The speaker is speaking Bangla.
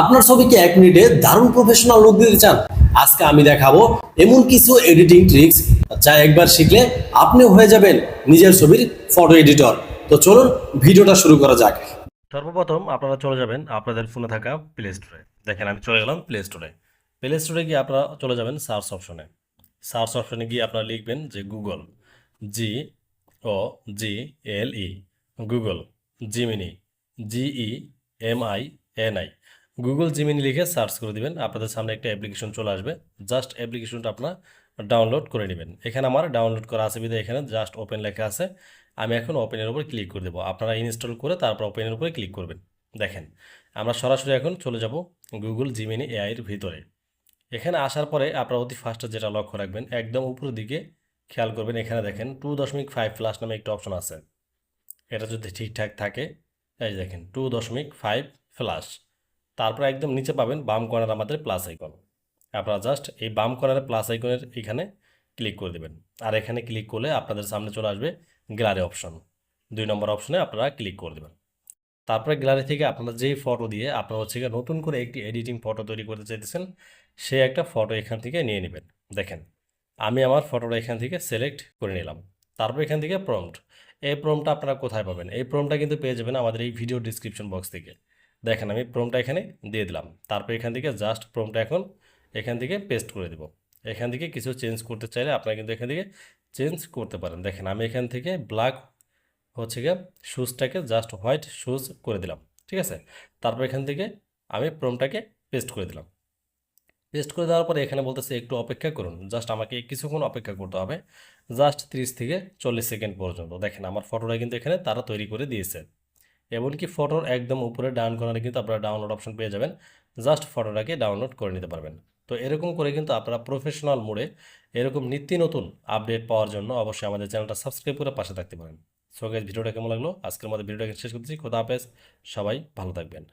আপনার ছবিকে এক মিনিটে দারুণ প্রফেশনাল লুক দিতে চান, আজকে আমি দেখাবো এমন কিছু এডিটিং ট্রিক্স যা একবার শিখলে আপনিও হয়ে যাবেন নিজের ছবির ফটো এডিটর তো চলুন ভিডিওটা শুরু করা যাক। সর্বপ্রথম আপনারা চলে যাবেন আপনাদের ফোনে থাকা প্লে স্টোরে দেখেন, আমি চলে গেলাম প্লে স্টোরে প্লে স্টোরে গিয়ে আপনারা চলে যাবেন সার্চ অপশনে সার্চ অপশনে গিয়ে আপনারা লিখবেন যে Google G O G L E Google Gemini G E M I N I Google Gemini লিখে সার্চ করে দিবেন, আপনাদের সামনে একটা অ্যাপ্লিকেশন চলে আসবে। জাস্ট অ্যাপ্লিকেশনটা আপনার ডাউনলোড করে নেবেন। এখানে আমার ডাউনলোড করা আছে বিধে এখানে জাস্ট ওপেন লেখা আছে। আমি এখন ওপেনের উপর ক্লিক করে দেবো। আপনারা ইনস্টল করে তারপর ওপেনের উপরে ক্লিক করবেন। দেখেন, আমরা সরাসরি এখন চলে যাব গুগল জিমিনি এআইয়ের ভিতরে। এখানে আসার পরে আপনারা অতি ফার্স্টে যেটা লক্ষ্য রাখবেন, একদম উপরের দিকে খেয়াল করবেন। এখানে দেখেন টু দশমিক ফাইভ প্লাস নামে একটা অপশন আছে। এটা যদি ঠিকঠাক থাকে, এই দেখেন টু দশমিক ফাইভ ফ্লাশ তারপর একদম নিচে পাবেন বাম কর্নার আমাদের প্লাস আইকন আপনারা জাস্ট এই বাম কর্নারে প্লাস আইকনের এখানে ক্লিক করে দেবেন। আর এখানে ক্লিক করলে আপনাদের সামনে চলে আসবে গ্যালারি অপশন দুই নম্বর অপশনে আপনারা ক্লিক করে দেবেন। তারপরে গ্যালারি থেকে আপনারা যেই ফটো দিয়ে আপনারা হচ্ছে নতুন করে একটি এডিটিং ফটো তৈরি করতে চাইতেছেন, সে একটা ফটো এখান থেকে নিয়ে নেবেন। দেখেন, আমি আমার ফটোটা এখান থেকে সিলেক্ট করে নিলাম। তারপর এখান থেকে প্রম্পট এই প্রম্পটটা আপনারা কোথায় পাবেন? এই প্রম্পটটা কিন্তু পেয়ে যাবেন আমাদের এই ভিডিও ডিসক্রিপশন বক্স থেকে। দেখেন আমি প্রম্পটটা এখানে দিয়ে দিলাম। তারপর এখান থেকে জাস্ট প্রম্পটটা এখন এখান থেকে পেস্ট করে দেব। এখান থেকে কিছু চেঞ্জ করতে চাইলে আপনারা কিন্তু এখান থেকে চেঞ্জ করতে পারেন। দেখেন আমি এখান থেকে ব্ল্যাক হচ্ছে গিয়ে শুজটাকে জাস্ট হোয়াইট শুজ করে দিলাম। ঠিক আছে? তারপর এখান থেকে আমি প্রমটাকে পেস্ট করে দিলাম। পেস্ট করে দেওয়ার পরে এখানে বলতেছে একটু অপেক্ষা করুন। জাস্ট আমাকে কিছুক্ষণ অপেক্ষা করতে হবে। জাস্ট তিরিশ থেকে চল্লিশ সেকেন্ড পর্যন্ত। দেখেন আমার ফটোটা কিন্তু এখানে তারা তৈরি করে দিয়েছে। এমনকি ফটোর একদম উপরে ডান কর্নারে কিন্তু আপনারা ডাউনলোড অপশন পেয়ে যাবেন। জাস্ট ফটোটাকে ডাউনলোড করে নিতে পারবেন। তো এরকম করে কিন্তু আপনারা প্রফেশনাল মোডে এরকম নিত্য নতুন আপডেট পাওয়ার জন্য অবশ্যই আমাদের চ্যানেলটা সাবস্ক্রাইব করে পাশে থাকতে পারেন। সো গাইজ ভিডিওটা কেমন লাগল? আজকের মধ্যে ভিডিওটাকে শেষ করতেছি। খোদা হাফেজ। সবাই ভালো থাকবেন।